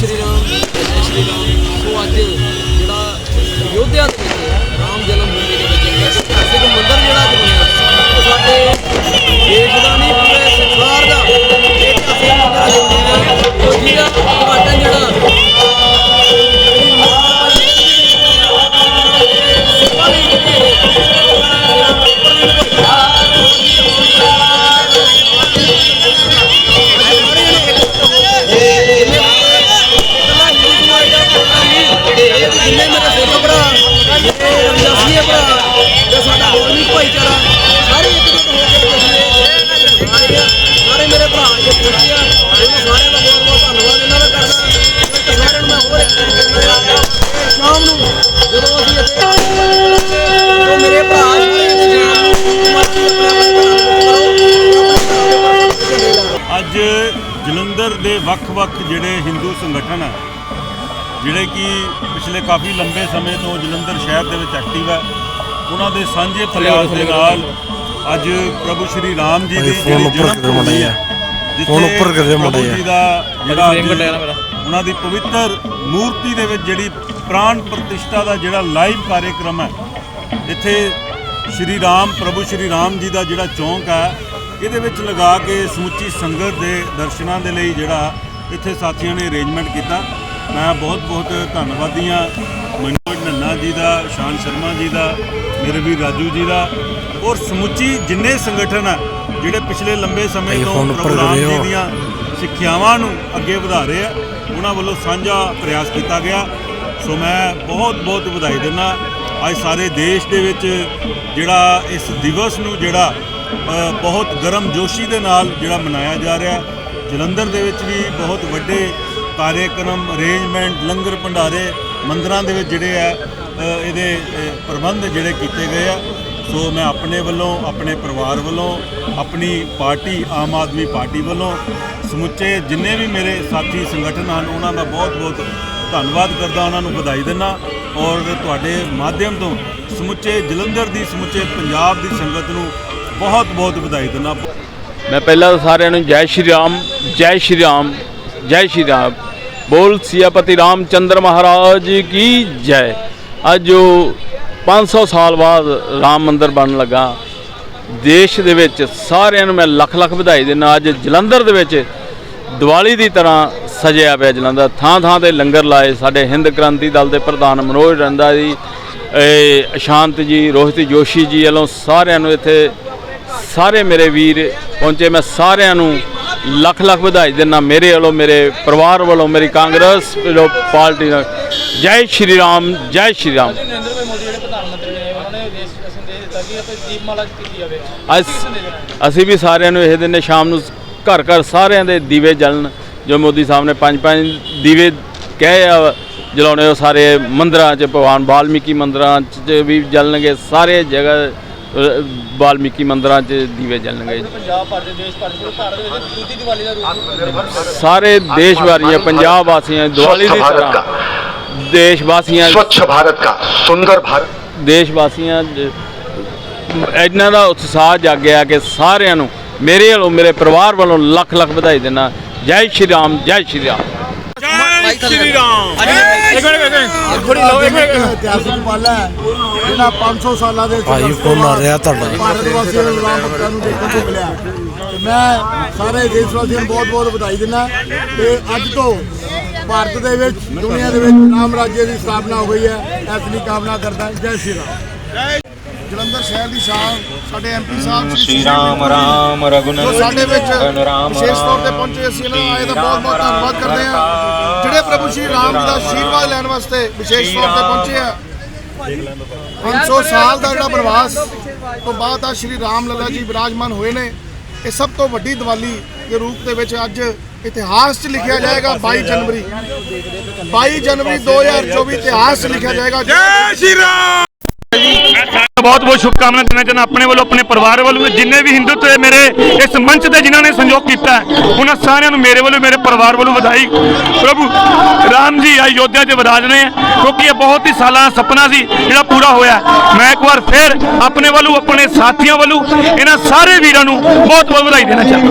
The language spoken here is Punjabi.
ਸ਼੍ਰੀ ਰਾਮ ਜੈ ਸ਼੍ਰੀ ਰਾਮ। ਸੋ ਅੱਜ ਜਿਹੜਾ ਯੋਧਿਆ ਦੇ ਵਿੱਚ ਜਿੰਨੇ ਮੇਰੇ ਸੇਵਾ ਭਰਾ। ਮੇਰੇ ਰਮਦਾਸੀਏ ਭਰਾ। ਤੇ ਸਾਡਾ ਹੋਰ ਵੀ ਭਾਈਚਾਰਾ। ਸਾਰੇ ਇਕਜੁੱਟ ਹੋ ਕੇ ਅਸੀਂ ਸਾਰੇ ਸਾਰੇ ਮੇਰੇ ਭਰਾ ਜੇ ਪਹੁੰਚੇ ਆ ਇਹਨਾਂ ਸਾਰਿਆਂ ਦਾ ਬਹੁਤ ਬਹੁਤ ਧੰਨਵਾਦ। ਇਹਨਾਂ ਦਾ ਕਰਦਾ ਤੇ ਸਾਰਿਆਂ ਨੂੰ ਮੈਂ ਹੋਰ ਇੱਕ ਵਾਰੀ ਕਰਨਾ ਆ ਸ਼ਾਮ ਨੂੰ ਜਦੋਂ ਅਸੀਂ ਇੱਥੇ ਜੋ ਮੇਰੇ ਭਰਾ ਅੱਜ ਜਲੰਧਰ ਦੇ ਵੱਖ-ਵੱਖ ਜਿਹੜੇ ਹਿੰਦੂ ਸੰਗਠਨ ਹੈ ਜਿਹੜੇ ਕਿ ਪਿਛਲੇ ਕਾਫੀ ਲੰਬੇ ਸਮੇਂ ਤੋਂ ਜਲੰਧਰ ਸ਼ਹਿਰ ਦੇ ਵਿੱਚ ਐਕਟਿਵ ਹੈ ਉਹਨਾਂ ਦੇ ਸਾਂਝੇ ਪ੍ਰਯਾਸ ਦੇ ਨਾਲ ਅੱਜ ਪ੍ਰਭੂ ਸ਼੍ਰੀ ਰਾਮ ਜੀ ਦੀ ਜਿਹੜੀ ਜਨਮ ਭੂਮੀ। ਹੈ ਫੋਨ ਜਿੱਥੇ ਉੱਪਰ ਪ੍ਰਭੂ ਜਿਹਾ। ਜੀ ਦਾ ਜਿਹੜਾ ਉਹਨਾਂ ਦੀ ਪਵਿੱਤਰ ਮੂਰਤੀ ਦੇ ਵਿੱਚ ਜਿਹੜੀ ਪ੍ਰਾਣ ਪ੍ਰਤਿਸ਼ਠਾ ਦਾ ਜਿਹੜਾ ਲਾਈਵ ਕਾਰਜਕ੍ਰਮ ਹੈ ਇੱਥੇ ਸ਼੍ਰੀ ਰਾਮ ਪ੍ਰਭੂ ਸ਼੍ਰੀ ਰਾਮ ਜੀ ਦਾ ਜਿਹੜਾ ਚੌਂਕ ਹੈ ਇਹਦੇ ਵਿੱਚ ਲਗਾ ਕੇ ਸਮੁੱਚੀ ਸੰਗਤ ਦੇ ਦਰਸ਼ਨਾਂ ਦੇ ਲਈ ਜਿਹੜਾ ਇੱਥੇ ਸਾਥੀਆਂ ਨੇ ਅਰੇਂਜਮੈਂਟ ਕੀਤਾ ਮੈਂ ਬਹੁਤ ਬਹੁਤ ਧੰਨਵਾਦੀ ਹਾਂ ਮਨੋਜ ਨੰਨਾ ਜੀ ਦਾ ਸ਼ਾਨ ਸ਼ਰਮਾ ਜੀ ਦਾ ਮੇਰੇ ਵੀ ਰਾਜੂ ਜੀ ਦਾ ਔਰ ਸਮੁੱਚੀ ਜਿੰਨੇ ਸੰਗਠਨ ਆ ਜਿਹੜੇ ਪਿਛਲੇ ਲੰਬੇ ਸਮੇਂ ਤੋਂ ਫੋਨ ਉੱਪਰ ਪ੍ਰਭੂ ਰਾਮ ਜੀ। ਦੀਆਂ ਸਿੱਖਿਆਵਾਂ ਨੂੰ ਅੱਗੇ ਵਧਾ ਰਹੇ ਆ ਉਹਨਾਂ ਵੱਲੋਂ ਸਾਂਝਾ ਪ੍ਰਯਾਸ ਕੀਤਾ ਗਿਆ ਸੋ ਮੈਂ ਬਹੁਤ ਬਹੁਤ ਵਧਾਈ ਦਿੰਦਾ ਅੱਜ ਸਾਰੇ ਦੇਸ਼ ਦੇ ਵਿੱਚ ਜਿਹੜਾ ਇਸ ਦਿਵਸ ਨੂੰ ਜਿਹੜਾ ਬਹੁਤ ਗਰਮ ਜੋਸ਼ੀ ਦੇ ਨਾਲ ਜਿਹੜਾ ਮਨਾਇਆ ਜਾ ਰਿਹਾ ਜਲੰਧਰ ਦੇ ਵਿੱਚ ਵੀ ਬਹੁਤ ਵੱਡੇ ਕਾਰਜਕ੍ਰਮ ਅਰੇਂਜਮੈਂਟ ਲੰਗਰ ਭੰਡਾਰੇ ਮੰਦਰਾਂ ਦੇ ਵਿੱਚ ਜਿਹੜੇ ਆ ਇਹਦੇ ਪ੍ਰਬੰਧ ਜਿਹੜੇ ਕੀਤੇ ਗਏ ਆ। ਸੋ ਮੈਂ ਆਪਣੇ ਵੱਲੋਂ, ਆਪਣੇ ਪਰਿਵਾਰ ਵੱਲੋਂ, ਆਪਣੀ ਪਾਰਟੀ, ਆਮ ਆਦਮੀ ਪਾਰਟੀ ਵੱਲੋਂ ਸਮੁੱਚੇ ਜਿੰਨੇ ਵੀ ਮੇਰੇ ਸਾਥੀ ਸੰਗਠਨ ਹਨ, ਉਹਨਾਂ ਦਾ ਬਹੁਤ-ਬਹੁਤ ਧੰਨਵਾਦ ਕਰਦਾ, ਉਹਨਾਂ ਨੂੰ ਵਧਾਈ ਦਿੰਦਾ। ਔਰ ਤੁਹਾਡੇ ਮਾਧਿਅਮ ਤੋਂ ਸਮੁੱਚੇ ਜਲੰਧਰ ਦੀ, ਸਮੁੱਚੇ ਪੰਜਾਬ ਦੀ ਸੰਗਤ ਨੂੰ ਬਹੁਤ-ਬਹੁਤ ਵਧਾਈ ਦਿੰਦਾ। ਮੈਂ ਪਹਿਲਾਂ ਤਾਂ ਸਾਰਿਆਂ ਨੂੰ ਜੈ ਸ਼੍ਰੀ ਰਾਮ, ਜੈ ਸ਼੍ਰੀ ਰਾਮ, ਜੈ ਸ਼੍ਰੀ ਰਾਮ। ਬੋਲ ਸਿਆਪਤੀ ਰਾਮਚੰਦਰ ਮਹਾਰਾਜ ਕੀ ਜੈ। ਅੱਜ ਜੋ 500 ਸਾਲ ਬਾਅਦ ਰਾਮ ਮੰਦਿਰ ਬਣਨ ਲੱਗਾ। ਦੇਸ਼ ਦੇ ਵਿੱਚ ਸਾਰਿਆਂ ਨੂੰ ਮੈਂ ਲੱਖ ਲੱਖ ਵਧਾਈ ਦਿੰਦਾ। ਅੱਜ ਜਲੰਧਰ ਦੇ ਵਿੱਚ ਦੀਵਾਲੀ ਦੀ ਤਰ੍ਹਾਂ ਸਜਿਆ ਪਿਆ ਜਲੰਧਰ। ਥਾਂ ਥਾਂ ਤੇ ਲੰਗਰ ਲਾਏ ਸਾਡੇ ਹਿੰਦ ਕ੍ਰਾਂਤੀ ਦਲ ਦੇ ਪ੍ਰਧਾਨ ਮਨੋਜ ਰੰਦਾ ਜੀ ਅਸ਼ਾਂਤ ਜੀ, ਰੋਹਿਤ ਜੋਸ਼ੀ ਜੀ ਵੱਲੋਂ ਸਾਰਿਆਂ ਨੂੰ ਇੱਥੇ ਸਾਰੇ ਮੇਰੇ ਵੀਰ ਪਹੁੰਚੇ। ਮੈਂ ਸਾਰਿਆਂ ਨੂੰ ਲੱਖ ਲੱਖ ਵਧਾਈ ਦਿੰਦਾ ਮੇਰੇ ਵੱਲੋਂ ਮੇਰੇ ਪਰਿਵਾਰ ਵੱਲੋਂ ਮੇਰੀ ਕਾਂਗਰਸ ਪਾਰਟੀ ਨਾਲ। ਜੈ ਸ਼੍ਰੀ ਰਾਮ ਜੈ ਸ਼੍ਰੀ ਰਾਮ। ਅਸੀਂ ਵੀ ਸਾਰਿਆਂ ਨੂੰ ਇਹ ਦਿਨ ਸ਼ਾਮ ਨੂੰ ਘਰ ਘਰ ਸਾਰਿਆਂ ਦੇ ਦੀਵੇ ਜਲਣ ਜੋ ਮੋਦੀ ਸਾਹਿਬ ਨੇ ਪੰਜ ਪੰਜ ਦੀਵੇ ਕਹੇ ਆ ਜਲਾਉਣੇ ਉਹ ਸਾਰੇ ਮੰਦਰਾਂ 'ਚ ਭਗਵਾਨ ਵਾਲਮੀਕੀ ਮੰਦਰਾਂ 'ਚ ਵੀ ਜਲਣਗੇ ਸਾਰੇ ਜਗ੍ਹਾ ਵਾਲਮੀਕੀ ਮੰਦਰਾਂ 'ਚ ਦੀਵੇ ਜਲਣਗੇ ਪੰਜਾਬ ਸਾਰੇ ਦੇਸ਼ ਵਾਰੀਆਂ ਪੰਜਾਬ ਵਾਸੀਆਂ ਦੀਵਾਲੀ ਦੀ ਤਰ੍ਹਾਂ। ਦੇਸ਼ ਵਾਸੀਆਂ ਸਵੱਛ ਭਾਰਤ ਦਾ ਸੁੰਦਰ ਭਾਰਤ। ਦੇਸ਼ ਵਾਸੀਆਂ ਇਹਨਾਂ ਦਾ ਉਤਸ਼ਾਹ ਜਾਗਿਆ ਕਿ ਸਾਰਿਆਂ ਨੂੰ ਮੇਰੇ ਵੱਲੋਂ ਮੇਰੇ ਪਰਿਵਾਰ ਵੱਲੋਂ ਲੱਖ ਲੱਖ ਵਧਾਈ ਦਿੰਦਾ। ਜੈ ਸ਼੍ਰੀ ਰਾਮ ਜੈ ਸ਼੍ਰੀ ਰਾਮ। ਸ਼੍ਰੀ ਰਾਮ। ਇਤਿਹਾਸਿਕ ਪਲ ਹੈ। ਜਿਹੜਾ 500 ਸਾਲਾਂ ਦੇ ਭਾਈ ਫੋਨ ਆ ਰਿਹਾ ਤੁਹਾਡਾ। ਭਾਰਤ ਵਾਸੀਆਂ ਨੂੰ ਰਾਮ ਭਗਤਾਂ ਨੂੰ ਦੇਖਣ ਨੂੰ ਮਿਲਿਆ। ਤੇ ਮੈਂ ਸਾਰੇ ਦੇਸ਼ ਵਾਸੀਆਂ ਨੂੰ ਬਹੁਤ ਬਹੁਤ ਵਧਾਈ ਦਿੰਦਾ। ਤੇ ਅੱਜ ਤੋਂ ਭਾਰਤ ਦੇ ਵਿੱਚ ਦੁਨੀਆ ਦੇ ਵਿੱਚ ਰਾਮ ਰਾਜ්य ਦੀ ਸਥਾਪਨਾ ਹੋਈ ਹੈ। ਲਈ ਕਾਮਨਾ ਕਰਦਾ। ਜੈ ਸ਼੍ਰੀ ਰਾਮ। ਜਲੰਧਰ ਸ਼ਹਿਰ ਦੀ ਸ਼ਾਨ ਸਾਡੇ ਐਮਪੀ ਸਾਹਿਬ ਸ਼੍ਰੀ ਰਾਮ ਰਾਮ ਰਘੁਨੰਦਨ ਜੋ ਸਾਡੇ ਵਿੱਚ ਵਿਸ਼ੇਸ਼ ਤੌਰ ਤੇ ਪਹੁੰਚੇ ਅਸੀਂ ਇਹਨਾਂ ਦਾ ਆਏ ਦਾ ਬਹੁਤ ਬਹੁਤ ਧੰਨਵਾਦ ਕਰਦੇ ਹਾਂ। ਜਿਹੜੇ ਪ੍ਰਭੂ ਸ਼੍ਰੀ ਰਾਮ ਜੀ ਦਾ ਆਸ਼ੀਰਵਾਦ ਲੈਣ ਵਾਸਤੇ ਵਿਸ਼ੇਸ਼ ਤੌਰ ਤੇ ਪਹੁੰਚੇ ਆ 500 ਸਾਲ ਦਾ ਜਿਹੜਾ ਬਨਵਾਸ ਤੋਂ ਬਾਅਦ ਆ ਸ਼੍ਰੀ ਰਾਮ ਲੱਲਾ ਜੀ ਵਿਰਾਜਮਾਨ ਹੋਏ ਨੇ। ਇਹ ਸਭ ਤੋਂ ਵੱਡੀ ਦੀਵਾਲੀ ਦੇ ਰੂਪ ਦੇ ਵਿੱਚ ਅੱਜ ਇਤਿਹਾਸ 'ਚ ਲਿਖਿਆ ਜਾਏਗਾ 22 ਜਨਵਰੀ। 22 ਜਨਵਰੀ 2024 ਇਤਿਹਾਸ 'ਚ ਲਿਖਿਆ ਜਾਏਗਾ। ਜੈ ਸ਼੍ਰੀ ਰਾਮ! ਬਹੁਤ ਬਹੁਤ ਸ਼ੁਭਕਾਮਨਾ ਦੇਣਾ ਚਾਹੁੰਦਾ, ਆਪਣੇ ਵੱਲੋਂ, ਆਪਣੇ ਪਰਿਵਾਰ ਵੱਲੋਂ, ਜਿੰਨੇ ਵੀ ਹਿੰਦੂ ਤੇ ਮੇਰੇ ਇਸ ਮੰਚ ਤੇ ਜਿਨ੍ਹਾਂ ਨੇ ਸੰਯੋਗ ਕੀਤਾ ਉਹਨਾਂ ਸਾਰਿਆਂ ਨੂੰ ਮੇਰੇ ਵੱਲੋਂ, ਮੇਰੇ ਪਰਿਵਾਰ ਵੱਲੋਂ ਵਧਾਈ। ਪ੍ਰਭੂ, ਰਾਮ ਜੀ, ਅਯੋਧਿਆ 'ਚ ਵਿਰਾਜ ਰਹੇ ਹੈ ਕਿਉਂਕਿ ਇਹ ਬਹੁਤ ਹੀ ਸਾਲਾਂ ਦਾ ਸੁਪਨਾ ਸੀ, ਜਿਹੜਾ ਪੂਰਾ ਹੋਇਆ ਮੈਂ ਇੱਕ ਵਾਰ ਫਿਰ ਆਪਣੇ ਵੱਲੋਂ, ਆਪਣੇ ਸਾਥੀਆਂ ਵੱਲੋਂ, ਇਹਨਾਂ ਸਾਰੇ ਵੀਰਾਂ ਨੂੰ ਬਹੁਤ ਬਹੁਤ ਵਧਾਈ ਦੇਣਾ ਚਾਹੁੰਦਾ।